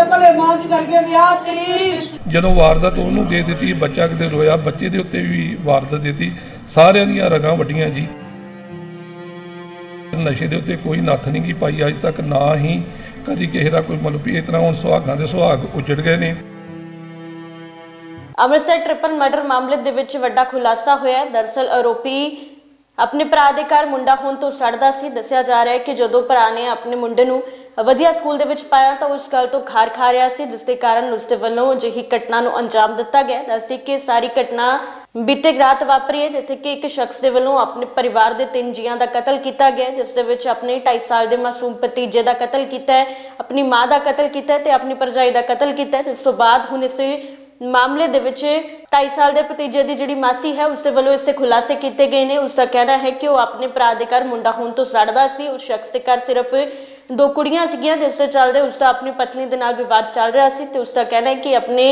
ਦੇ ਭਲੇ ਮਾਨਸ ਕਰਕੇ ਵਿਆਹ ਤੀ। ਜਦੋਂ ਵਾਰਦਾਤ ਉਹਨੂੰ ਦੇ ਦਿੱਤੀ ਬੱਚਾ ਕਿਤੇ ਰੋਇਆ ਬੱਚੇ ਦੇ ਉੱਤੇ ਵੀ ਵਾਰਦਾਤ ਦਿੱਤੀ ਸਾਰਿਆਂ ਦੀਆਂ ਰਗਾਂ ਵੱਡੀਆਂ ਜੀ। ਨਸ਼ੇ ਦੇ ਉੱਤੇ ਕੋਈ ਨੱਥ ਨਹੀਂ ਕੀ ਪਾਈ ਅੱਜ ਤੱਕ ਨਾ ਹੀ ਕਦੀ ਕਿਸੇ ਦਾ ਕੋਈ ਮਤਲਬ ਵੀ ਇਸ ਤਰ੍ਹਾਂ ਹੁਣ ਸੁਹਾਗਾਂ ਦੇ ਸੁਹਾਗ ਉਜੜ ਗਏ ਨੇ। ਅੰਮ੍ਰਿਤਸਰ ਟ੍ਰਿਪਲ ਮਰਡਰ ਮਾਮਲੇ ਦੇ ਵਿੱਚ ਵੱਡਾ ਖੁਲਾਸਾ ਹੋਇਆ ਹੈ। ਦਰਅਸਲ ਆਰੋਪੀ ਆਪਣੇ ਭਰਾ ਦੇ ਘਰ ਮੁੰਡਾ ਹੋਣ ਤੋਂ ਸੜਦਾ ਸੀ। ਦੱਸਿਆ ਜਾ ਰਿਹਾ ਹੈ ਕਿ ਜਦੋਂ ਭਰਾ ਨੇ ਆਪਣੇ ਮੁੰਡੇ ਨੂੰ ਵਧੀਆ ਸਕੂਲ ਦੇ ਵਿੱਚ ਪਾਇਆ ਤਾਂ ਉਸ ਗੱਲ ਤੋਂ ਖਾਰ ਖਾ ਰਿਹਾ ਸੀ, ਜਿਸ ਦੇ ਕਾਰਨ ਉਸ ਦੇ ਵੱਲੋਂ ਅਜਿਹੀ ਘਟਨਾ ਨੂੰ ਅੰਜਾਮ ਦਿੱਤਾ ਗਿਆ। ਦੱਸਦੀ ਕਿ ਸਾਰੀ ਘਟਨਾ ਬੀਤੇ ਰਾਤ ਵਾਪਰੀ ਹੈ, ਜਿੱਥੇ ਕਿ ਇੱਕ ਸ਼ਖਸ ਦੇ ਵੱਲੋਂ ਆਪਣੇ ਪਰਿਵਾਰ ਦੇ ਤਿੰਨ ਜੀਆਂ ਦਾ ਕਤਲ ਕੀਤਾ ਗਿਆ, ਜਿਸ ਦੇ ਵਿੱਚ ਆਪਣੇ 2.5 ਸਾਲ ਦੇ ਮਾਸੂਮ ਭਤੀਜੇ ਦਾ ਕਤਲ ਕੀਤਾ ਹੈ, ਆਪਣੀ ਮਾਂ ਦਾ ਕਤਲ ਕੀਤਾ ਹੈ ਤੇ ਆਪਣੀ ਭਰਜਾਈ ਦਾ ਕਤਲ ਕੀਤਾ ਹੈ। ਤੇ ਤੋਂ ਬਾਅਦ ਹੁਣ ਇਸ ਮਾਮਲੇ ਦੇ ਵਿੱਚ 2.5 ਸਾਲ ਦੇ ਭਤੀਜੇ ਦੀ ਜਿਹੜੀ ਮਾਸੀ ਹੈ, ਉਸ ਦੇ ਵੱਲੋਂ ਇਸੇ ਖੁਲਾਸੇ ਕੀਤੇ ਗਏ ਨੇ। ਉਸ ਦਾ ਕਹਿਣਾ ਹੈ ਕਿ ਉਹ ਆਪਣੇ ਭਰਾ ਦੇ ਘਰ ਮੁੰਡਾ ਹੋਣ ਤੋਂ ਸੜਦਾ ਸੀ। ਉਸ ਸ਼ਖਸ ਦੇ ਘਰ ਸਿਰਫ ਦੋ ਕੁੜੀਆਂ ਸੀਗੀਆਂ, ਜਿਸ ਦੇ ਚੱਲਦੇ ਉਸ ਦਾ ਆਪਣੀ ਪਤਨੀ ਦੇ ਨਾਲ ਵਿਵਾਦ ਚੱਲ ਰਿਹਾ ਸੀ ਤੇ ਉਸ ਦਾ ਕਹਿਣਾ ਹੈ ਕਿ ਆਪਣੇ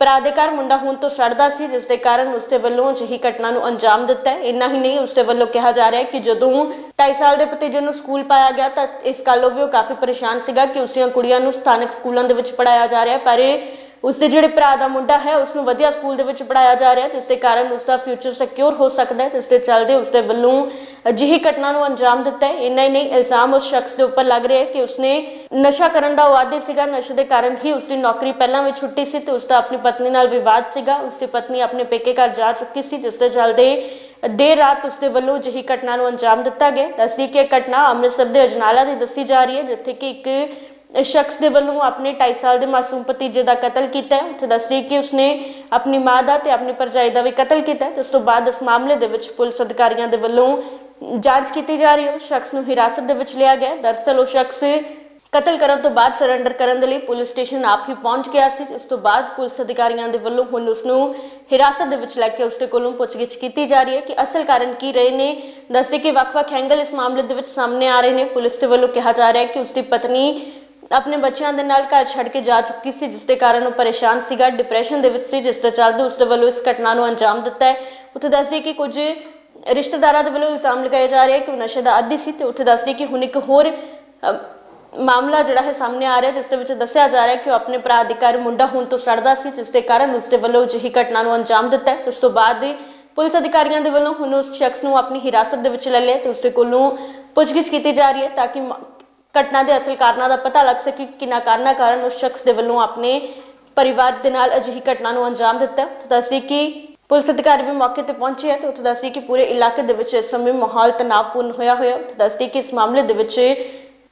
ਭਰਾ ਦੇ ਘਰ ਮੁੰਡਾ ਹੁਣ ਤੋਂ ਸੜਦਾ ਸੀ, ਜਿਸ ਦੇ ਕਾਰਨ ਉਸ ਦੇ ਵੱਲੋਂ ਅਜਿਹੀ ਘਟਨਾ ਨੂੰ ਅੰਜਾਮ ਦਿੱਤਾ ਹੈ। ਇੰਨਾ ਹੀ ਨਹੀਂ ਉਸ ਦੇ ਵੱਲੋਂ ਕਿਹਾ ਜਾ ਰਿਹਾ ਹੈ ਕਿ ਜਦੋਂ 2.5 ਸਾਲ ਦੇ ਭਤੀਜੇ ਨੂੰ ਸਕੂਲ ਪਾਇਆ ਗਿਆ ਤਾਂ ਇਸ ਗੱਲ ਉਹ ਵੀ ਉਹ ਕਾਫੀ ਪਰੇਸ਼ਾਨ ਸੀਗਾ ਕਿ ਉਸ ਦੀਆਂ ਕੁੜੀਆਂ ਨੂੰ ਸਥਾਨਕ ਸਕੂਲਾਂ ਦੇ ਵਿੱਚ ਪੜਾਇਆ ਜਾ ਰਿਹਾ ਪਰ ਉਸ ਦੇ ਜਿਹੜੇ ਭਰਾ ਦਾ ਮੁੰਡਾ ਹੈ ਉਸ ਨੂੰ ਵਧੀਆ ਸਕੂਲ ਦੇ ਵਿੱਚ ਪੜਾਇਆ ਜਾ ਰਿਹਾ ਜਿਸ ਦੇ ਕਾਰਨ ਉਸ ਦਾ ਫਿਊਚਰ ਸਿਕਿਉਰ ਹੋ ਸਕਦਾ ਹੈ, ਜਿਸ ਦੇ ਚੱਲਦੇ ਉਸ ਦੇ ਵੱਲੋਂ ਅਜਿਹੀ ਘਟਨਾ ਨੂੰ ਅੰਜਾਮ ਦਿੱਤਾ ਹੈ। ਇੰਨਾ ਹੀ ਨਹੀਂ, ਇਲਜ਼ਾਮ ਉਸ ਸ਼ਖਸ ਦੇ ਉੱਪਰ ਲੱਗ ਰਿਹਾ ਹੈ ਕਿ ਉਸਨੇ ਨਸ਼ਾ ਕਰਨ ਦਾ ਵਾਅਦੇ ਸੀਗਾ। ਨਸ਼ੇ ਦੇ ਕਾਰਨ ਹੀ ਉਸ ਦੀ ਨੌਕਰੀ ਪਹਿਲਾਂ ਵੀ ਛੁੱਟੀ ਸੀ ਤੇ ਉਸ ਦਾ ਆਪਣੀ ਪਤਨੀ ਨਾਲ ਵਿਵਾਦ ਸੀਗਾ। ਉਸ ਦੀ ਪਤਨੀ ਆਪਣੇ ਪੇਕੇ ਘਰ ਜਾ ਚੁੱਕੀ ਸੀ, ਜਿਸ ਦੇ ਚੱਲਦੇ ਦੇਰ ਰਾਤ ਉਸ ਦੇ ਵੱਲੋਂ ਅਜਿਹੀ ਘਟਨਾ ਨੂੰ ਅੰਜਾਮ ਦਿੱਤਾ ਗਿਆ ਦੱਸੀ ਕਿ ਇਹ ਘਟਨਾ ਅੰਮ੍ਰਿਤਸਰ ਦੇ ਅਜਨਾਲਾ ਦੀ ਦੱਸੀ ਜਾ ਰਹੀ ਹੈ, ਜਿੱਥੇ ਕਿ ਇੱਕ ਸ਼ਖਸ ਦੇ ਵੱਲੋਂ ਆਪਣੇ 2.5 ਸਾਲ ਦੇ ਮਾਸੂਮ ਭਤੀਜੇ ਦਾ ਕਤਲ ਕੀਤਾ ਹੈ। ਉੱਥੇ ਦੱਸਦੀ ਕਿ ਉਸਨੇ ਆਪਣੀ ਮਾਂ ਦਾ ਤੇ ਆਪਣੀ ਭਰਜਾਈ ਦਾ ਵੀ ਕਤਲ ਕੀਤਾ ਹੈ। ਉਸ ਤੋਂ ਬਾਅਦ ਇਸ ਮਾਮਲੇ ਦੇ ਵਿੱਚ ਪੁਲਿਸ ਅਧਿਕਾਰੀਆਂ ਦੇ ਵੱਲੋਂ ਜਾਂਚ ਕੀਤੀ ਜਾ ਰਹੀ ਹੈ। ਉਸ ਸ਼ਖਸ ਨੂੰ ਹਿਰਾਸਤ ਦੇ ਵਿੱਚ ਲਿਆ ਗਿਆ ਹੈ। ਦਰਅਸਲ ਉਹ ਸ਼ਖਸ ਕਤਲ ਕਰਨ ਤੋਂ ਬਾਅਦ ਸਰੈਂਡਰ ਕਰਨ ਦੇ ਲਈ ਪੁਲਿਸ ਸਟੇਸ਼ਨ ਆਪ ਹੀ ਪਹੁੰਚ ਗਿਆ ਸੀ। ਉਸ ਤੋਂ ਬਾਅਦ ਪੁਲਿਸ ਅਧਿਕਾਰੀਆਂ ਦੇ ਵੱਲੋਂ ਹੁਣ ਉਸ ਨੂੰ ਹਿਰਾਸਤ ਦੇ ਵਿੱਚ ਲੈ ਕੇ ਉਸ ਦੇ ਕੋਲੋਂ ਪੁੱਛਗਿੱਛ ਕੀਤੀ ਜਾ ਰਹੀ ਹੈ ਕਿ ਅਸਲ ਕਾਰਨ ਕੀ ਰਹੇ ਨੇ। ਦੱਸਦੇ ਕਿ ਵੱਖ-ਵੱਖ ਐਂਗਲ ਇਸ ਮਾਮਲੇ ਦੇ ਵਿੱਚ ਸਾਹਮਣੇ ਆ ਰਹੇ ਨੇ। ਪੁਲਿਸ ਦੇ ਵੱਲੋਂ ਕਿਹਾ ਜਾ ਰਿਹਾ ਹੈ ਕਿ ਉਸ ਦੀ ਪਤਨੀ ਆਪਣੇ ਬੱਚਿਆਂ ਦੇ ਨਾਲ ਘਰ ਛੱਡ ਕੇ ਜਾ ਚੁੱਕੀ ਸੀ, ਜਿਸ ਦੇ ਕਾਰਨ ਉਹ ਪਰੇਸ਼ਾਨ ਸੀਗਾ। ਡਿਪਰੈਸ਼ਨ ਦੇ ਵਿੱਚ ਸੀ, ਜਿਸ ਦੇ ਚੱਲਦੇ ਉਸ ਦੇ ਵੱਲੋਂ ਇਸ ਘਟਨਾ ਨੂੰ ਅੰਜਾਮ ਦਿੱਤਾ ਹੈ। ਉੱਥੇ ਦੱਸਦੀ ਕਿ ਕੁਝ ਰਿਸ਼ਤੇਦਾਰਾਂ ਦੇ ਵੱਲੋਂ ਇਲਜ਼ਾਮ ਲਗਾਏ ਜਾ ਰਹੇ ਕਿ ਉਹ ਨਸ਼ੇ ਦਾ ਆਦੀ ਸੀ ਤੇ ਉੱਥੇ ਦੱਸਦੀ ਕਿ ਹੁਣ ਇੱਕ ਹੋਰ ਮਾਮਲਾ ਜਿਹੜਾ ਹੈ ਸਾਹਮਣੇ ਆ ਰਿਹਾ, ਜਿਸ ਦੇ ਵਿੱਚ ਦੱਸਿਆ ਜਾ ਰਿਹਾ ਕਿ ਉਹ ਆਪਣੇ ਭਰਾ ਦੇ ਘਰ ਮੁੰਡਾ ਹੋਣ ਤੋਂ ਸੜਦਾ ਸੀ, ਜਿਸ ਦੇ ਕਾਰਨ ਉਸ ਦੇ ਵੱਲੋਂ ਅਜਿਹੀ ਘਟਨਾ ਨੂੰ ਅੰਜਾਮ ਦਿੱਤਾ ਹੈ। ਉਸ ਤੋਂ ਬਾਅਦ ਪੁਲਿਸ ਅਧਿਕਾਰੀਆਂ ਦੇ ਵੱਲੋਂ ਹੁਣ ਉਸ ਸ਼ਖਸ ਨੂੰ ਆਪਣੀ ਹਿਰਾਸਤ ਦੇ ਵਿੱਚ ਲੈ ਲਿਆ ਤੇ ਉਸ ਦੇ ਕੋਲੋਂ ਪੁੱਛਗਿੱਛ ਕੀਤੀ ਜਾ ਰਹੀ ਹੈ ਤਾਂ ਕਿ ਘਟਨਾ ਦੇ ਅਸਲ ਕਾਰਨਾਂ ਦਾ ਪਤਾ ਲੱਗ ਸਕੇ ਕਿ ਕਿੰਨਾ ਕਾਰਨਾਂ ਕਾਰਨ ਉਸ ਸ਼ਖਸ ਦੇ ਵੱਲੋਂ ਆਪਣੇ ਪਰਿਵਾਰ ਦੇ ਨਾਲ ਅਜਿਹੀ ਘਟਨਾ ਨੂੰ ਅੰਜਾਮ ਦਿੱਤਾ ਉੱਥੇ ਦੱਸੀ ਕਿ ਪੁਲਿਸ ਅਧਿਕਾਰੀ ਵੀ ਮੌਕੇ ਤੇ ਪਹੁੰਚੇ ਹੈ ਤੇ ਉੱਥੇ ਦੱਸੀ ਕਿ ਪੂਰੇ ਇਲਾਕੇ ਦੇ ਵਿੱਚ ਇਸ ਸਮੇਂ ਮਾਹੌਲ ਤਣਾਅਪੂਰਨ ਹੋਇਆ ਹੋਇਆ ਉੱਥੇ ਦੱਸਦੀ ਕਿ ਇਸ ਮਾਮਲੇ ਦੇ ਵਿੱਚ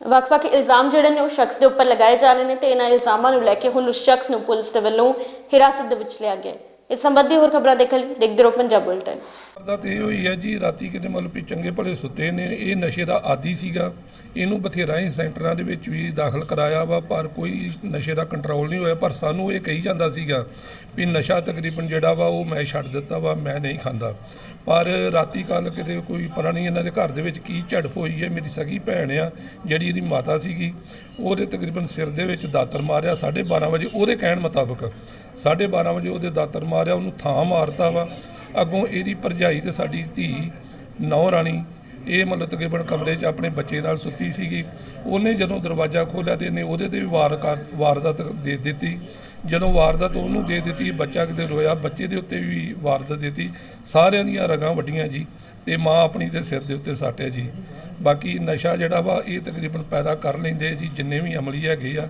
ਵੱਖ-ਵੱਖ ਇਲਜ਼ਾਮ ਜਿਹੜੇ ਨੇ ਉਹ ਸ਼ਖਸ ਦੇ ਉੱਪਰ ਲਗਾਏ ਜਾ ਰਹੇ ਨੇ ਤੇ ਇਹਨਾਂ ਇਲਜ਼ਾਮਾਂ ਨੂੰ ਲੈ ਕੇ ਹੁਣ ਉਸ ਸ਼ਖਸ ਨੂੰ ਪੁਲਿਸ ਦੇ ਵੱਲੋਂ ਹਿਰਾਸਤ ਦੇ ਵਿੱਚ ਲਿਆ ਗਿਆ ਹੈ। ਇਸ ਸੰਬੰਧੀ ਹੋਰ ਖਬਰਾਂ ਦੇਖਣ ਲਈ ਦੇਖਦੇ ਰਹੋ ਪੰਜਾਬ ਬੁਲਟਨ ਦਾ ਇਹ ਹੋਈ ਹੈ ਜੀ, ਰਾਤੀ ਕਿਤੇ ਮਤਲਬ ਵੀ ਚੰਗੇ ਭਲੇ ਸੁੱਤੇ ਨੇ, ਇਹ ਨਸ਼ੇ ਦਾ ਆਦੀ ਸੀਗਾ। ਇਹਨੂੰ ਬਥੇਰਾ ਹੀ ਸੈਂਟਰਾਂ ਦੇ ਵਿੱਚ ਵੀ ਦਾਖਲ ਕਰਾਇਆ ਵਾ, ਪਰ ਕੋਈ ਨਸ਼ੇ ਦਾ ਕੰਟਰੋਲ ਨਹੀਂ ਹੋਇਆ। ਪਰ ਸਾਨੂੰ ਇਹ ਕਹੀ ਜਾਂਦਾ ਸੀਗਾ ਵੀ ਨਸ਼ਾ ਤਕਰੀਬਨ ਜਿਹੜਾ ਵਾ, ਉਹ ਮੈਂ ਛੱਡ ਦਿੱਤਾ ਵਾ, ਮੈਂ ਨਹੀਂ ਖਾਂਦਾ। ਪਰ ਰਾਤੀ ਕੱਲ ਕਿਤੇ ਕੋਈ ਪਤਾ ਨਹੀਂ ਇਹਨਾਂ ਦੇ ਘਰ ਦੇ ਵਿੱਚ ਕੀ ਝੜਪ ਹੋਈ ਹੈ, ਮੇਰੀ ਸਗੀ ਭੈਣ ਆ, ਜਿਹੜੀ ਇਹਦੀ ਮਾਤਾ ਸੀਗੀ, ਉਹਦੇ ਤਕਰੀਬਨ ਸਿਰ ਦੇ ਵਿੱਚ ਦਾਤਰ ਮਾਰਿਆ 12:30 ਵਜੇ ਉਹਦੇ ਕਹਿਣ ਮੁਤਾਬਕ 12:30 ਵਜੇ ਉਹਦੇ ਦਾਤਰ ਮਾਰਿਆ, ਉਹਨੂੰ ਥਾਂ ਮਾਰਤਾ ਵਾ। ਅੱਗੋਂ ਇਹਦੀ ਭਰਜਾਈ ਤੇ ਸਾਡੀ ਧੀ ਨੌ ਰਾਣੀ, ਇਹ ਮਤਲਬ ਤਕਰੀਬਨ ਕਮਰੇ 'ਚ ਆਪਣੇ ਬੱਚੇ ਨਾਲ ਸੁੱਤੀ ਸੀਗੀ। ਉਹਨੇ ਜਦੋਂ ਦਰਵਾਜ਼ਾ ਖੋਲ੍ਹਿਆ ਤੇ ਇਹਨੇ ਉਹਦੇ ਤੇ ਵੀ ਵਾਰ ਕਰ ਵਾਰਦਾਤ ਦੇ ਦਿੱਤੀ। ਜਦੋਂ ਵਾਰਦਾਤ ਉਹਨੂੰ ਦੇ ਦਿੱਤੀ, ਬੱਚਾ ਕਿਤੇ ਰੋਇਆ, ਬੱਚੇ ਦੇ ਉੱਤੇ ਵੀ ਵਾਰਦਾਤ ਦਿੱਤੀ, ਸਾਰਿਆਂ ਦੀਆਂ ਰਗਾਂ ਵੱਡੀਆਂ ਜੀ ਤੇ ਮਾਂ ਆਪਣੀ ਦੇ ਸਿਰ ਦੇ ਉੱਤੇ ਸਾਟਿਆ ਜੀ। ਬਾਕੀ ਨਸ਼ਾ ਜਿਹੜਾ ਵਾ, ਇਹ ਤਕਰੀਬਨ ਪੈਦਾ ਕਰ ਲੈਂਦੇ ਜੀ, ਜਿੰਨੇ ਵੀ ਅਮਲੀ ਹੈਗੇ ਆ,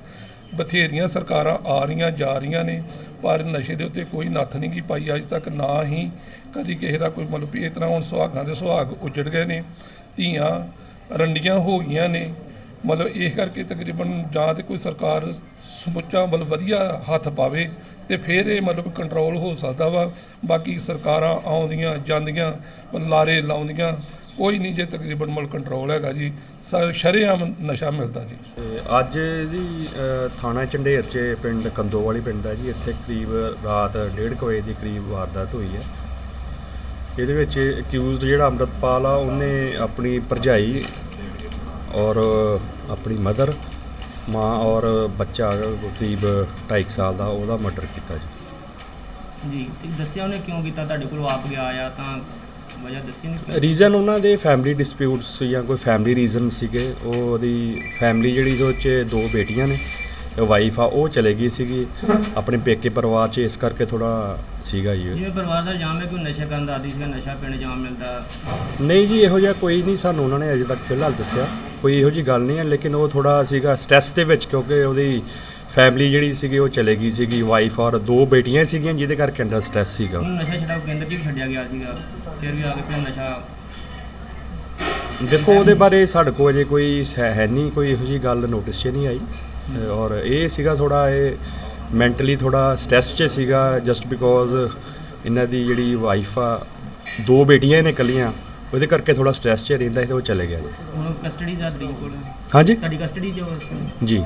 ਬਥੇਰੀਆਂ ਸਰਕਾਰਾਂ ਆ ਰਹੀਆਂ, ਜਾ ਰਹੀਆਂ ਨੇ, ਪਰ ਨਸ਼ੇ ਦੇ ਉੱਤੇ ਕੋਈ ਨੱਥ ਨਹੀਂ ਗੀ ਪਾਈ, ਅੱਜ ਤੱਕ ਨਾ ਹੀ ਕਦੀ ਕਿਸੇ ਦਾ ਕੋਈ ਮਤਲਬ ਇਸ ਤਰ੍ਹਾਂ ਹੁਣ ਸੁਹਾਗਾਂ ਦੇ ਸੁਹਾਗ ਉਜੜ ਗਏ ਨੇ, ਧੀਆਂ ਰੰਡੀਆਂ ਹੋ ਗਈਆਂ ਨੇ ਮਤਲਬ ਇਸ ਕਰਕੇ ਤਕਰੀਬਨ ਜਾਂ ਤੇ ਕੋਈ ਸਰਕਾਰ ਸਮੁੱਚਾ ਮਤਲਬ ਵਧੀਆ ਹੱਥ ਪਾਵੇ ਤੇ ਫਿਰ ਇਹ ਮਤਲਬ ਕੰਟਰੋਲ ਹੋ ਸਕਦਾ ਵਾ। ਬਾਕੀ ਸਰਕਾਰਾਂ ਆਉਂਦੀਆਂ, ਜਾਂਦੀਆਂ ਲਾਰੇ ਲਾਉਂਦੀਆਂ, ਕੋਈ ਨਹੀਂ ਜੇ ਤਕਰੀਬਨ ਮਤਲਬ ਕੰਟਰੋਲ ਹੈਗਾ ਜੀ। ਸ਼ਰੇਆਮ ਨਸ਼ਾ ਮਿਲਦਾ ਜੀ। ਅੱਜ ਦੀ ਥਾਣਾ ਚੰਡੇਰ ਚ ਪਿੰਡ ਕੰਦੋਵਾਲੀ ਪਿੰਡ ਦਾ ਜੀ, ਇੱਥੇ ਕਰੀਬ ਰਾਤ 1:30 ਵਜੇ ਦੀ ਕਰੀਬ ਵਾਰਦਾਤ ਹੋਈ ਹੈ। ਇਹਦੇ ਵਿੱਚ ਅਕਿਊਜ਼ਡ ਜਿਹੜਾ ਅੰਮ੍ਰਿਤਪਾਲ ਆ, ਉਹਨੇ ਆਪਣੀ ਭਰਜਾਈ ਔਰ ਆਪਣੀ ਮਦਰ ਮਾਂ ਔਰ ਬੱਚਾ ਕਰੀਬ 2.5 ਸਾਲ ਦਾ ਉਹਦਾ ਮਰਡਰ ਕੀਤਾ ਜੀ। ਜੀ ਤੇ ਦੱਸਿਆ ਉਹਨੇ ਕਿਉਂ ਕੀਤਾ? ਤੁਹਾਡੇ ਕੋਲ ਆਪ ਗਿਆ ਆ ਤਾਂ ਵਜ੍ਹਾ ਦੱਸੀ ਨਹੀਂ ਰੀਜ਼ਨ ਉਹਨਾਂ ਦੇ ਫੈਮਿਲੀ ਡਿਸਪਿਊਟਸ ਜਾਂ ਕੋਈ ਫੈਮਿਲੀ ਰੀਜ਼ਨ ਸੀਗੇ ਉਹ ਉਹਦੀ ਫੈਮਿਲੀ ਜਿਹੜੀ ਉਹਦੇ 'ਚ ਦੋ ਬੇਟੀਆਂ ਨੇ ਵਾਈਫ ਆ ਉਹ ਚਲੇ ਗਈ ਸੀਗੀ। ਆਪਣੇ ਪੇਕੇ ਪਰਿਵਾਰ 'ਚ ਇਸ ਕਰਕੇ ਥੋੜਾ ਸੀਗਾ ਜੀ। ਜਿਵੇਂ ਪਰਿਵਾਰ ਦਾ ਇਲਜ਼ਾਮ ਹੈ ਕਿ ਉਹ ਨਸ਼ਾ ਕਰਨ ਦਾ ਆਦੀ ਸੀਗਾ ਨਸ਼ਾ ਪਿੰਡ ਜਾਮ ਮਿਲਦਾ। ਨਹੀਂ ਜੀ ਇਹੋ ਜਿਹਾ ਕੋਈ ਨਹੀਂ ਸਾਨੂੰ ਉਹਨਾਂ ਨੇ ਅਜੇ ਤੱਕ ਫਿਲਹਾਲ ਦੱਸਿਆ। ਕੋਈ ਇਹੋ ਜੀ ਗੱਲ ਨਹੀਂ ਹੈ ਲੇਕਿਨ ਉਹ ਥੋੜਾ ਸੀਗਾ ਸਟ੍ਰੈਸ ਦੇ ਵਿੱਚ ਕਿਉਂਕਿ ਉਹਦੀ ਫੈਮਿਲੀ ਜਿਹੜੀ ਸੀਗੀ ਉਹ ਚਲੇ ਗਈ ਸੀਗੀ ਵਾਈਫ ਔਰ ਦੋ ਬੇਟੀਆਂ ਸੀਗੀਆਂ ਜਿਹਦੇ ਕਰਕੇ ਅੰਡਰ ਸਟ੍ਰੈਸ ਸੀਗਾ। ਉਹਨੂੰ ਨਸ਼ਾ ਛਡਾਓ ਕੇਂਦਰ 'ਚ ਵੀ ਛੱਡਿਆ ਗਿਆ ਸੀਗਾ ਫਿਰ ਵੀ ਆ ਕੇ ਫਿਰ ਨਸ਼ਾ। ਦੇਖੋ ਉਹਦੇ ਬਾਰੇ ਸਾਡੇ ਕੋਲ ਅਜੇ ਕੋਈ ਹੈ ਹੈ ਨਹੀਂ ਕੋਈ ਇਹੋ ਜੀ ਗੱਲ ਨੋਟਿਸ 'ਚ ਨਹੀਂ ਆਈ। ਅ, ਔਰ ਇਹ ਸੀਗਾ ਥੋੜਾ ਇਹ ਮੈਂਟਲੀ ਥੋੜਾ ਸਟ੍ਰੈਸ 'ਚ ਸੀਗਾ ਜਸਟ ਬਿਕੋਜ਼ ਇਹਨਾਂ ਦੀ ਜਿਹੜੀ ਵਾਈਫ ਆ ਦੋ ਬੇਟੀਆਂ ਨੇ ਇਕੱਲੀਆਂ ਉਹਦੇ ਕਰਕੇ ਥੋੜਾ ਸਟ੍ਰੈਸ 'ਚ ਰਹਿੰਦਾ ਸੀ ਤੇ ਉਹ ਚਲੇ ਗਿਆ ਜੀ। ਹੁਣ ਕਸਟਡੀ ਦਾ ਤੁਹਾਡੀ ਕੋਲ। ਹਾਂਜੀ? ਤੁਹਾਡੀ ਕਸਟਡੀ ਵੇਲੇ? ਜੀ।